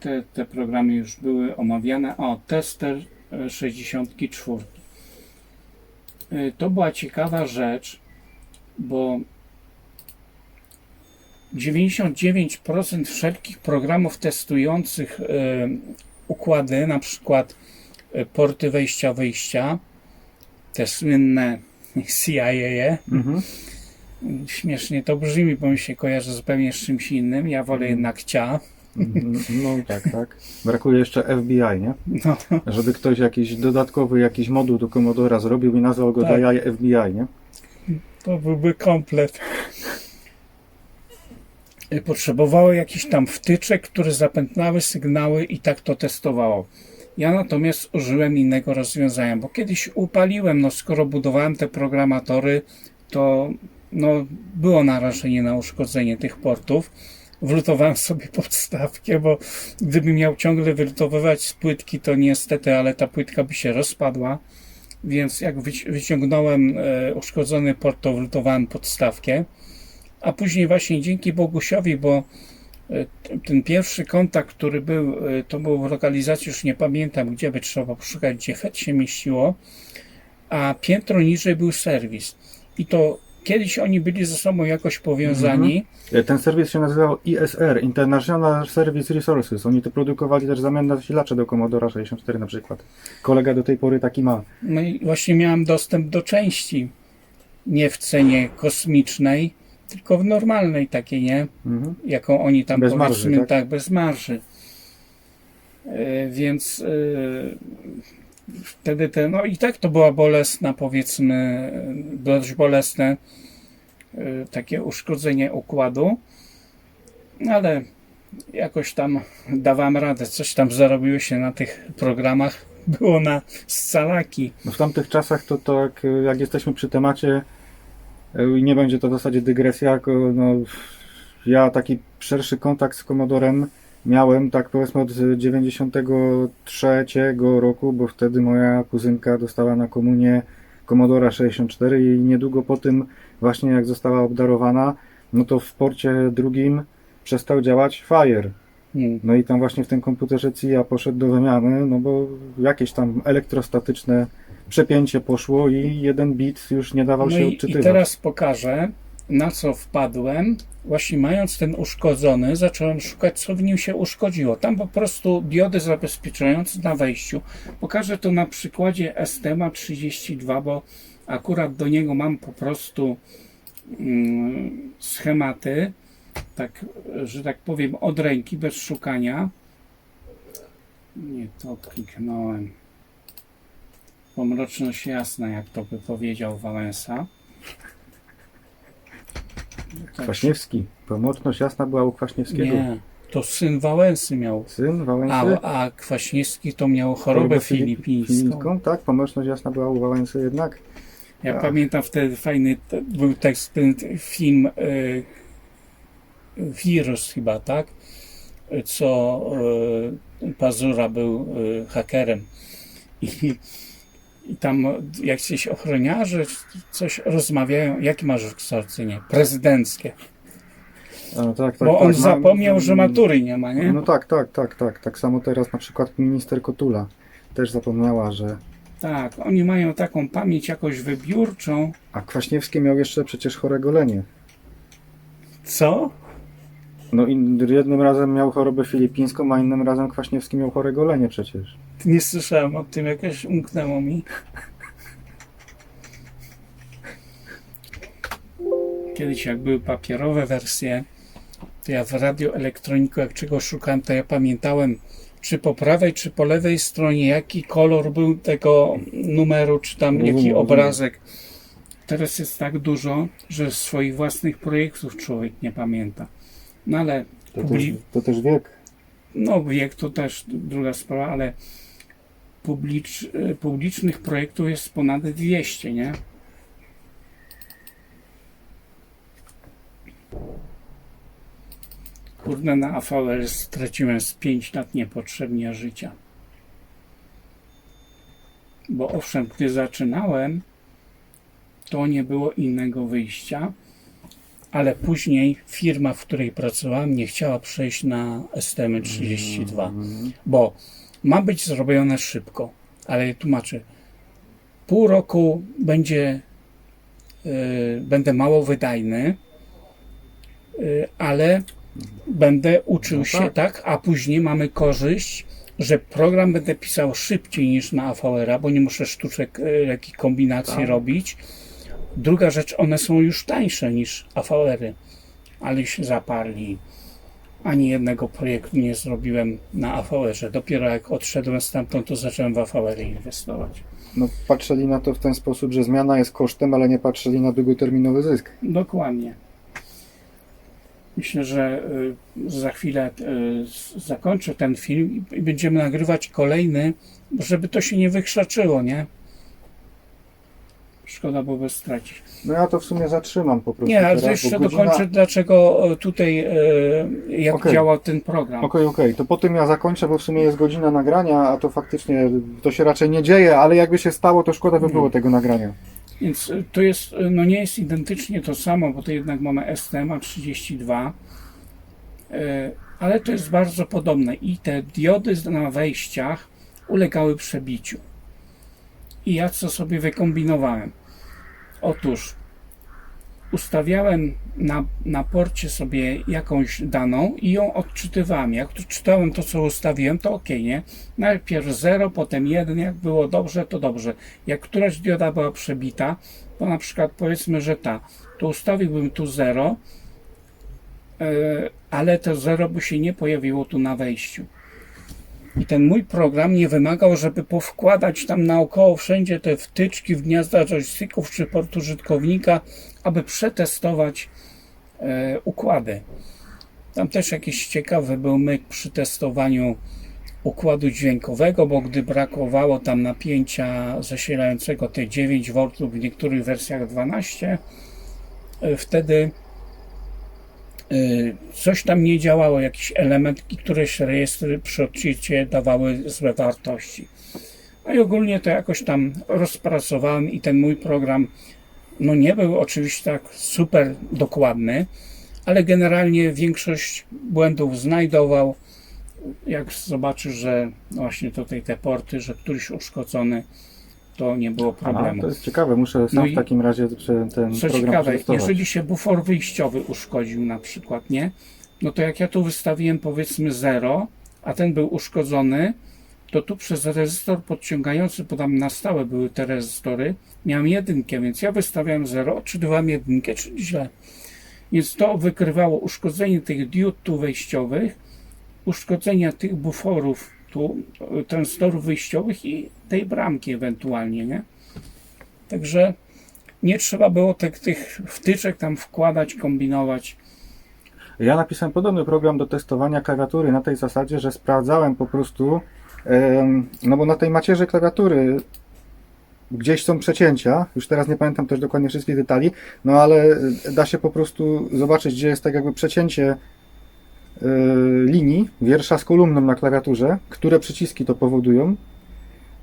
te, te programy już były omawiane. O, tester e, 64. E, To była ciekawa rzecz, bo 99% wszelkich programów testujących e, układy, na przykład e, porty wejścia-wyjścia, te słynne CIA, Mhm. śmiesznie to brzmi, bo mi się kojarzy zupełnie z czymś innym. Ja wolę jednak cia. Mhm. No tak, tak. Brakuje jeszcze FBI, nie? No, Żeby ktoś jakiś dodatkowy jakiś moduł do Commodora zrobił i nazwał go Tak. FBI, nie? to byłby komplet. Potrzebowało jakichś tam wtyczek, które zapętlały sygnały i tak to testowało. Ja natomiast użyłem innego rozwiązania, bo kiedyś upaliłem, no skoro budowałem te programatory, to no, było narażenie na uszkodzenie tych portów. Wlutowałem sobie podstawkę, bo gdybym miał ciągle wylutowywać z płytki, to niestety, ale ta płytka by się rozpadła. Więc jak wyci- wyciągnąłem e, uszkodzony port, to wlutowałem podstawkę. A później właśnie dzięki Bogusiowi, bo e, ten pierwszy kontakt, który był, e, to był w lokalizacji, już nie pamiętam gdzie, by trzeba poszukać, gdzie FET się mieściło, a piętro niżej był serwis. I to kiedyś oni byli ze sobą jakoś powiązani. E, Ten serwis się nazywał ISR, International Service Resources. Oni to produkowali też zamienne zasilacze do Commodora 64 na przykład. Kolega do tej pory taki ma. No i właśnie miałem dostęp do części. Nie w cenie kosmicznej, tylko w normalnej takiej, nie? Mhm. Jaką oni tam Bez marży, tak? tak? bez marży. E, Więc e, wtedy te, no i tak to była bolesna, powiedzmy, dość bolesne e, takie uszkodzenie układu, ale jakoś tam dawałem radę, coś tam zarobiło się na tych programach, było na scalaki. No w tamtych czasach to tak, e, jak jesteśmy przy temacie, e, i nie będzie to w zasadzie dygresja, no, ja taki szerszy kontakt z Commodorem miałem tak powiedzmy od 93 roku, bo wtedy moja kuzynka dostała na komunię Commodora 64 i niedługo po tym właśnie jak została obdarowana, no to w porcie drugim przestał działać Fire. Hmm. No i tam właśnie w tym komputerze CIA poszedł do wymiany, no bo jakieś tam elektrostatyczne przepięcie poszło i jeden bit już nie dawał No się i, i odczytywać. teraz pokażę, na co wpadłem. Właśnie mając ten uszkodzony, zacząłem szukać, co w nim się uszkodziło. Tam po prostu diody zabezpieczające na wejściu. Pokażę to na przykładzie STMA 32, bo akurat do niego mam po prostu mm, schematy, tak, że tak powiem, od ręki, bez szukania. Nie to kliknąłem. Pomroczność jasna, jak to by powiedział Wałęsa. Tak, Kwaśniewski. Pomocność jasna była u Kwaśniewskiego. Nie, to syn Wałęsy miał. Syn Wałęsy. A, a Kwaśniewski to miał chorobę Filip- filipińską. Filipińską, tak, pomocność jasna była u Wałęsy jednak. Ja pamiętam wtedy fajny był tekst, ten film y, Wirus chyba, tak? Y, Co y, Pazura był y, hakerem. I, I tam jakieś ochroniarze coś rozmawiają. Jakie masz wykształcenie? Prezydenckie. A, tak, tak, Bo on tak, mam- zapomniał, że matury nie ma, nie? No tak, tak, tak, tak. Tak samo teraz na przykład minister Kotula też zapomniała, że. Tak, oni mają taką pamięć jakoś wybiórczą. A Kwaśniewski miał jeszcze przecież chorego lenie. Co? No i jednym razem miał chorobę filipińską, a innym razem Kwaśniewski miał chorego lenie przecież. Nie słyszałem o tym, jakoś umknęło mi. Kiedyś jak były papierowe wersje, to ja w radioelektroniku, jak czegoś szukałem, to ja pamiętałem, czy po prawej, czy po lewej stronie, jaki kolor był tego numeru, czy tam jaki Mhm. obrazek. Teraz jest tak dużo, że swoich własnych projektów człowiek nie pamięta. No ale To, też, publi- to też wiek. no, wiek to też druga sprawa, ale publicz, publicznych projektów jest ponad 200, nie? Kurde, na AVR straciłem z 5 lat niepotrzebnie życia. Bo owszem, gdy zaczynałem, to nie było innego wyjścia. Ale później firma, w której pracowałem, nie chciała przejść na STM32, bo ma być zrobione szybko, ale tłumaczę, pół roku będzie, y, będę mało wydajny, y, ale będę uczył No się, tak. tak, a później mamy korzyść, że program będę pisał szybciej niż na AVR-a, bo nie muszę sztuczek, y, lekich kombinacji Tak. robić. Druga rzecz, one są już tańsze niż AVR-y, ale się zaparli. Ani jednego projektu nie zrobiłem na AVR-ze. Dopiero jak odszedłem stamtąd, to zacząłem w AVR inwestować. No, patrzyli na to w ten sposób, że zmiana jest kosztem, ale nie patrzyli na długoterminowy zysk. Dokładnie. Myślę, że y, za chwilę y, zakończę ten film i- i będziemy nagrywać kolejny, żeby to się nie wykrzaczyło, nie? Szkoda byłoby stracić. No ja to w sumie zatrzymam po prostu Nie, ale teraz, jeszcze godzina- dokończę, dlaczego e, tutaj, e, jak Okej. działał ten program. Okej, okej, to po tym ja zakończę, bo w sumie jest godzina nagrania, a to faktycznie to się raczej nie dzieje, ale jakby się stało, to szkoda by było tego nagrania. Więc y, to jest, no nie jest identycznie to samo, bo to jednak mamy STMA 32, y, ale to jest bardzo podobne i te diody na wejściach ulegały przebiciu. I ja co sobie wykombinowałem? Otóż ustawiałem na, na porcie sobie jakąś daną i ją odczytywałem. Jak czytałem to, co ustawiłem, to ok, nie? Najpierw 0, potem 1, jak było dobrze, to dobrze. Jak któraś dioda była przebita, to na przykład powiedzmy, że ta, to ustawiłbym tu 0, yy, ale to 0 by się nie pojawiło tu na wejściu. I ten mój program nie wymagał, żeby powkładać tam naokoło wszędzie te wtyczki w gniazda joysticków czy port użytkownika, aby przetestować e, układy. Tam też jakiś ciekawy był myk przy testowaniu układu dźwiękowego, bo gdy brakowało tam napięcia zasilającego te 9 V, w niektórych wersjach 12, e, wtedy coś tam nie działało, jakiś element któreś rejestry przy odczycie dawały złe wartości. No i ogólnie to jakoś tam rozpracowałem i ten mój program no nie był oczywiście tak super dokładny, ale generalnie większość błędów znajdował. Jak zobaczysz, że właśnie tutaj te porty, że któryś uszkodzony, to nie było Aha, problemu. to jest ciekawe, muszę sam No w takim razie ten Co program ciekawe, jeżeli się bufor wyjściowy uszkodził na przykład, nie? No to jak ja tu wystawiłem powiedzmy 0, a ten był uszkodzony, to tu przez rezystor podciągający, bo tam na stałe były te rezystory, miałem jedynkę, więc ja wystawiałem 0, odczytywałem jedynkę, czyli źle. Więc to wykrywało uszkodzenie tych diod tu wejściowych, uszkodzenia tych buforów tu, tranzystorów wyjściowych i tej bramki ewentualnie, nie? Także nie trzeba było tych, tych wtyczek tam wkładać, kombinować. Ja napisałem podobny program do testowania klawiatury na tej zasadzie, że sprawdzałem po prostu, no bo na tej macierzy klawiatury gdzieś są przecięcia, już teraz nie pamiętam też dokładnie wszystkich detali, no ale da się po prostu zobaczyć, gdzie jest tak jakby przecięcie linii wiersza z kolumną na klawiaturze, które przyciski to powodują.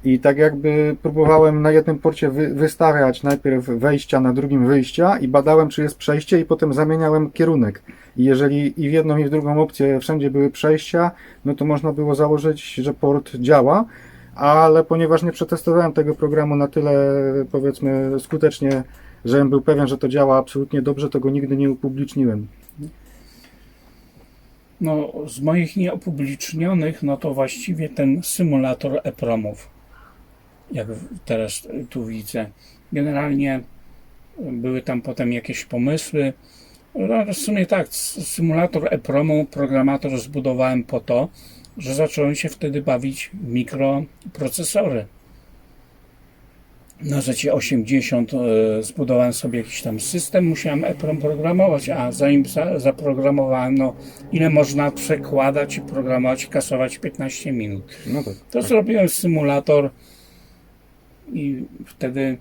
I tak jakby próbowałem na jednym porcie wy, wystawiać najpierw wejścia, na drugim wyjścia i badałem, czy jest przejście i potem zamieniałem kierunek. I jeżeli i w jedną i w drugą opcję wszędzie były przejścia, no to można było założyć, że port działa, ale ponieważ nie przetestowałem tego programu na tyle, powiedzmy, skutecznie, żebym był pewien, że to działa absolutnie dobrze, to go nigdy nie upubliczniłem. No, z moich nieopublicznionych, no to właściwie ten symulator EPROMów, jak teraz tu widzę. Generalnie były tam potem jakieś pomysły. No, w sumie tak, symulator EPROMu, programator zbudowałem po to, że zacząłem się wtedy bawić mikroprocesory. Na rzecie 80 e, zbudowałem sobie jakiś tam system, musiałem EPROM programować, a zanim za, zaprogramowałem, no ile można przekładać i programować, kasować 15 minut. No tak. To zrobiłem symulator i wtedy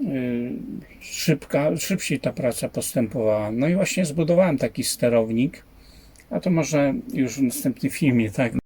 y, szybka, szybciej ta praca postępowała. No i właśnie zbudowałem taki sterownik, a to może już w następnym filmie, tak?